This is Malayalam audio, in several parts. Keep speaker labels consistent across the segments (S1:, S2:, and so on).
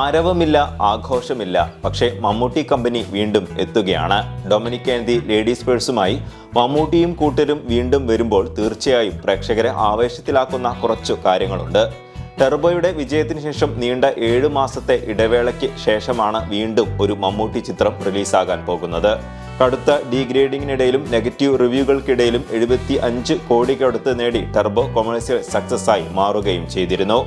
S1: ആരവമില്ല ആഘോഷമില്ല. പക്ഷേ മമ്മൂട്ടി കമ്പനി വീണ്ടും എത്തുകയാണ്. ഡൊമിനിക് ആൻഡി ലേഡീസ് പേഴ്സുമായി മമ്മൂട്ടിയും കൂട്ടരും വീണ്ടും വരുമ്പോൾ തീർച്ചയായും പ്രേക്ഷകരെ ആവേശത്തിലാക്കുന്ന കുറച്ചു കാര്യങ്ങളുണ്ട്. ടെർബോയുടെ വിജയത്തിന് ശേഷം നീണ്ട ഏഴു മാസത്തെ ഇടവേളയ്ക്ക് ശേഷമാണ് വീണ്ടും ഒരു മമ്മൂട്ടി ചിത്രം റിലീസാകാൻ പോകുന്നത്. കടുത്ത ഡീഗ്രേഡിങ്ങിനിടയിലും നെഗറ്റീവ് റിവ്യൂകൾക്കിടയിലും എഴുപത്തി അഞ്ച് കോടിക്കടുത്ത് നേടി ടെർബോ കൊമേഴ്സ്യൽ സക്സസ് ആയി മാറുകയും ചെയ്തിരുന്നു.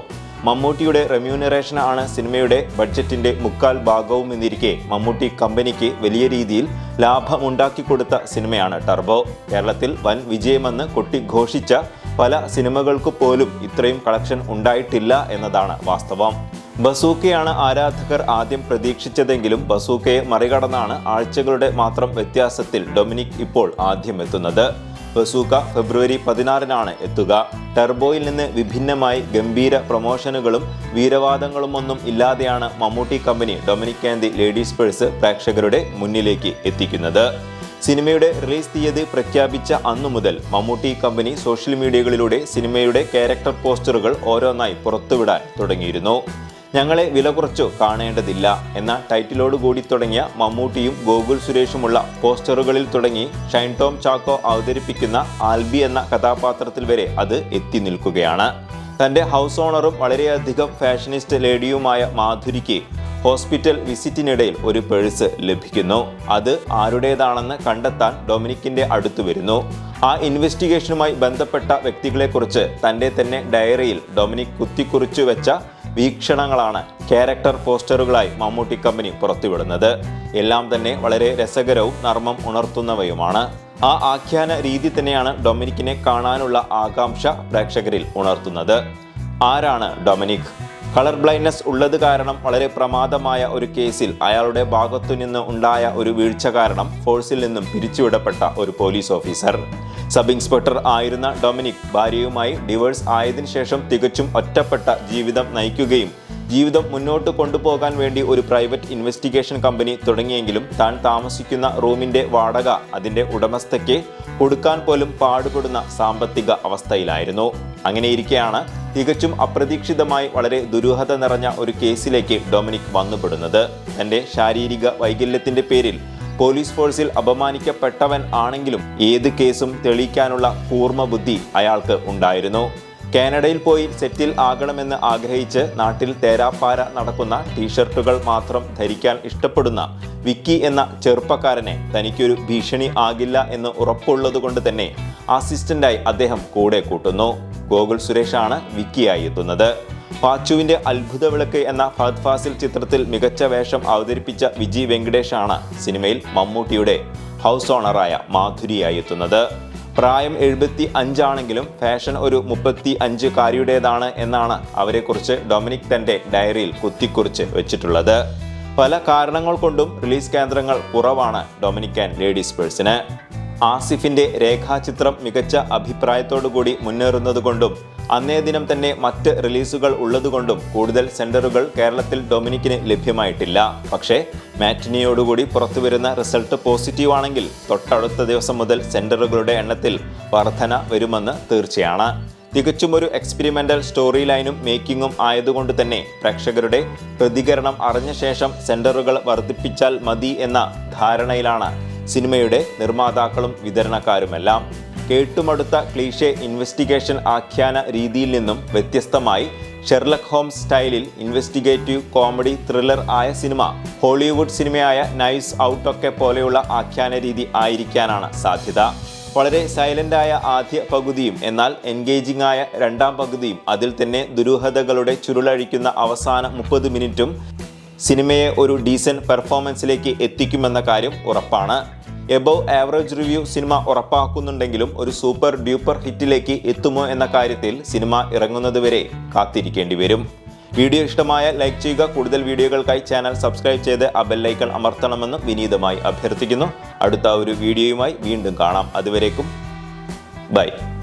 S1: മമ്മൂട്ടിയുടെ റെമ്യൂണറേഷൻ ആണ് സിനിമയുടെ ബഡ്ജറ്റിന്റെ മുക്കാൽ ഭാഗവും എന്നിരിക്കെ മമ്മൂട്ടി കമ്പനിക്ക് വലിയ രീതിയിൽ ലാഭമുണ്ടാക്കി കൊടുത്ത സിനിമയാണ് ടർബോ. കേരളത്തിൽ വൻ വിജയമെന്ന് കൊട്ടി ഘോഷിച്ച പല സിനിമകൾക്ക് പോലും ഇത്രയും കളക്ഷൻ ഉണ്ടായിട്ടില്ല എന്നതാണ് വാസ്തവം. ബസൂക്കയാണ് ആരാധകർ ആദ്യം പ്രതീക്ഷിച്ചതെങ്കിലും ബസൂക്കയെ മറികടന്നാണ് ആഴ്ചകളുടെ മാത്രം വ്യത്യാസത്തിൽ ഡൊമിനിക് ഇപ്പോൾ ആദ്യം എത്തുന്നത് ബസൂക്ക ഫെബ്രുവരി പതിനാറിനാണ് എത്തുക. ടെർബോയിൽ നിന്ന് വിഭിന്നമായി ഗംഭീര പ്രൊമോഷനുകളും വീരവാദങ്ങളുമൊന്നും ഇല്ലാതെയാണ് Mammootty company Dominic and the ladies purse പ്രേക്ഷകരുടെ മുന്നിലേക്ക് എത്തിക്കുന്നത്. സിനിമയുടെ റിലീസ് തീയതി പ്രഖ്യാപിച്ച അന്നു മുതൽ മമ്മൂട്ടി കമ്പനി സോഷ്യൽ മീഡിയകളിലൂടെ സിനിമയുടെ ക്യാരക്ടർ പോസ്റ്ററുകൾ ഓരോന്നായി പുറത്തുവിടാൻ തുടങ്ങിയിരുന്നു. ഞങ്ങളെ വില കുറച്ചു കാണേണ്ടതില്ല എന്ന ടൈറ്റിലോട് കൂടി തുടങ്ങിയ മമ്മൂട്ടിയും ഗോകുൽ സുരേഷുമുള്ള പോസ്റ്ററുകളിൽ തുടങ്ങി ഷൈൻ ടോം ചാക്കോ അവതരിപ്പിക്കുന്ന ആൽബി എന്ന കഥാപാത്രത്തിൽ വരെ അത് എത്തി നിൽക്കുകയാണ്. തന്റെ ഹൗസ് ഓണറും വളരെയധികം ഫാഷനിസ്റ്റ് ലേഡിയുമായ മാധുരിക്ക് ഹോസ്പിറ്റൽ വിസിറ്റിനിടയിൽ ഒരു പേഴ്സ് ലഭിക്കുന്നു. അത് ആരുടേതാണെന്ന് കണ്ടെത്താൻ ഡൊമിനിക്കിന്റെ അടുത്ത് വരുന്നു. ആ ഇൻവെസ്റ്റിഗേഷനുമായി ബന്ധപ്പെട്ട വ്യക്തികളെക്കുറിച്ച് തന്റെ തന്നെ ഡയറിയിൽ ഡൊമിനിക് കുത്തിക്കുറിച്ചു വെച്ച വീക്ഷണങ്ങളാണ് ക്യാരക്ടർ പോസ്റ്ററുകളായി മമ്മൂട്ടി കമ്പനി പുറത്തുവിടുന്നത്. എല്ലാം തന്നെ വളരെ രസകരവും നർമ്മം ഉണർത്തുന്നവയുമാണ്. ആ ആഖ്യാന രീതി തന്നെയാണ് ഡൊമിനിക്കിനെ കാണാനുള്ള ആകാംക്ഷ പ്രേക്ഷകരിൽ ഉണർത്തുന്നത്. ആരാണ് ഡൊമിനിക്? കളർ ബ്ലൈൻഡ്നെസ് ഉള്ളത് കാരണം വളരെ പ്രമാദമായ ഒരു കേസിൽ അയാളുടെ ഭാഗത്തു നിന്ന് ഉണ്ടായ ഒരു വീഴ്ച കാരണം ഫോഴ്സിൽ നിന്നും പിരിച്ചുവിടപ്പെട്ട ഒരു പോലീസ് ഓഫീസർ. സബ് ഇൻസ്പെക്ടർ ആയിരുന്ന ഡൊമിനിക് ഭാര്യയുമായി ഡിവോഴ്സ് ആയതിനു ശേഷം തികച്ചും ഒറ്റപ്പെട്ട ജീവിതം നയിക്കുകയും ജീവിതം മുന്നോട്ട് കൊണ്ടുപോകാൻ വേണ്ടി ഒരു പ്രൈവറ്റ് ഇൻവെസ്റ്റിഗേഷൻ കമ്പനി തുടങ്ങിയെങ്കിലും താൻ താമസിക്കുന്ന റൂമിന്റെ വാടക അതിന്റെ ഉടമസ്ഥയ്ക്ക് കൊടുക്കാൻ പോലും പാടുപെടുന്ന സാമ്പത്തിക അവസ്ഥയിലായിരുന്നു. അങ്ങനെയിരിക്കെയാണ് തികച്ചും അപ്രതീക്ഷിതമായി വളരെ ദുരൂഹത നിറഞ്ഞ ഒരു കേസിലേക്ക് ഡൊമിനിക് വന്നുപെടുന്നത്. തന്റെ ശാരീരിക വൈകല്യത്തിന്റെ പേരിൽ പോലീസ് ഫോഴ്സിൽ അപമാനിക്കപ്പെട്ടവൻ ആണെങ്കിലും ഏത് കേസും തെളിയിക്കാനുള്ള കൂർമ്മ ബുദ്ധി അയാൾക്ക് ഉണ്ടായിരുന്നു. കാനഡയിൽ പോയി സെറ്റിൽ ആകണമെന്ന് ആഗ്രഹിച്ച് നാട്ടിൽ തേരാപ്പാര നടക്കുന്ന ടീഷർട്ടുകൾ മാത്രം ധരിക്കാൻ ഇഷ്ടപ്പെടുന്ന വിക്കി എന്ന ചെറുപ്പക്കാരനെ തനിക്കൊരു ഭീഷണി ആകില്ല എന്ന് ഉറപ്പുള്ളതുകൊണ്ട് തന്നെ അസിസ്റ്റന്റായി അദ്ദേഹം കൂടെ കൂട്ടുന്നു. ഗോകുൽ സുരേഷാണ് വിക്കിയായി എത്തുന്നത്. പാച്ചുവിന്റെ അത്ഭുത വിളക്ക് എന്ന ഫഹദ് ഫാസിൽ ചിത്രത്തിൽ മികച്ച വേഷം അവതരിപ്പിച്ച വിജി വെങ്കടേഷാണ് സിനിമയിൽ മമ്മൂട്ടിയുടെ ഹൗസ് ഓണറായ മാധുരിയായി എത്തുന്നത്. പ്രായം എഴുപത്തി അഞ്ചാണെങ്കിലും ഫാഷൻ ഒരു മുപ്പത്തി അഞ്ച് കാരിയുടേതാണ് എന്നാണ് അവരെക്കുറിച്ച് ഡൊമിനിക് തന്റെ ഡയറിയിൽ കുത്തിക്കുറിച്ച് വെച്ചിട്ടുള്ളത്. പല കാരണങ്ങൾ കൊണ്ടും റിലീസ് കേന്ദ്രങ്ങൾ കുറവാണ് ഡൊമിനിക് ആൻഡ് ലേഡീസ് പേഴ്സിന്. ആസിഫിന്റെ രേഖാചിത്രം മികച്ച അഭിപ്രായത്തോടുകൂടി മുന്നേറുന്നതുകൊണ്ടും അന്നേ ദിനം തന്നെ മറ്റ് റിലീസുകൾ ഉള്ളതുകൊണ്ടും കൂടുതൽ സെന്ററുകൾ കേരളത്തിൽ ഡൊമിനിക്കിന് ലഭ്യമായിട്ടില്ല. പക്ഷേ മാറ്റിനിയോടുകൂടി പുറത്തുവരുന്ന റിസൾട്ട് പോസിറ്റീവ് ആണെങ്കിൽ തൊട്ടടുത്ത ദിവസം മുതൽ സെന്ററുകളുടെ എണ്ണത്തിൽ വർധന വരുമെന്ന് തീർച്ചയാണ്. തികച്ചും ഒരു എക്സ്പെരിമെന്റൽ സ്റ്റോറി ലൈനും മേക്കിങ്ങും ആയതുകൊണ്ട് തന്നെ പ്രേക്ഷകരുടെ പ്രതികരണം അറിഞ്ഞ ശേഷം സെന്ററുകൾ വർദ്ധിപ്പിച്ചാൽ മതി എന്ന ധാരണയിലാണ് സിനിമയുടെ നിർമ്മാതാക്കളും വിതരണക്കാരുമെല്ലാം കേട്ടുമടുത്ത ക്ലീഷെ ഇൻവെസ്റ്റിഗേഷൻ ആഖ്യാന രീതിയിൽ നിന്നും വ്യത്യസ്തമായി ഷെർലക് ഹോംസ് സ്റ്റൈലിൽ ഇൻവെസ്റ്റിഗേറ്റീവ് കോമഡി ത്രില്ലർ ആയ സിനിമ ഹോളിവുഡ് സിനിമയായ നൈസ് ഔട്ടൊക്കെ പോലെയുള്ള ആഖ്യാന രീതി ആയിരിക്കാനാണ് സാധ്യത. വളരെ സൈലന്റായ ആദ്യ പകുതിയും എന്നാൽ എൻഗേജിംഗ് ആയ രണ്ടാം പകുതിയും അതിൽ തന്നെ ദുരൂഹതകളുടെ ചുരുളഴിക്കുന്ന അവസാന മുപ്പത് മിനിറ്റും സിനിമയെ ഒരു ഡീസന്റ് പെർഫോമൻസിലേക്ക് എത്തിക്കുമെന്ന കാര്യം ഉറപ്പാണ്. എബോവ് ആവറേജ് റിവ്യൂ സിനിമ ഉറപ്പാക്കുന്നുണ്ടെങ്കിലും ഒരു സൂപ്പർ ഡ്യൂപ്പർ ഹിറ്റിലേക്ക് എത്തുമോ എന്ന കാര്യത്തിൽ സിനിമ ഇറങ്ങുന്നതുവരെ കാത്തിരിക്കേണ്ടി വരും. വീഡിയോ ഇഷ്ടമായ ലൈക്ക് ചെയ്യുക. കൂടുതൽ വീഡിയോകൾക്കായി ചാനൽ സബ്സ്ക്രൈബ് ചെയ്ത് ആ ബെല്ലൈക്കൺ അമർത്തണമെന്ന് വിനീതമായി അഭ്യർത്ഥിക്കുന്നു. അടുത്ത ഒരു വീഡിയോയുമായി വീണ്ടും കാണാം. അതുവരേക്കും ബൈ.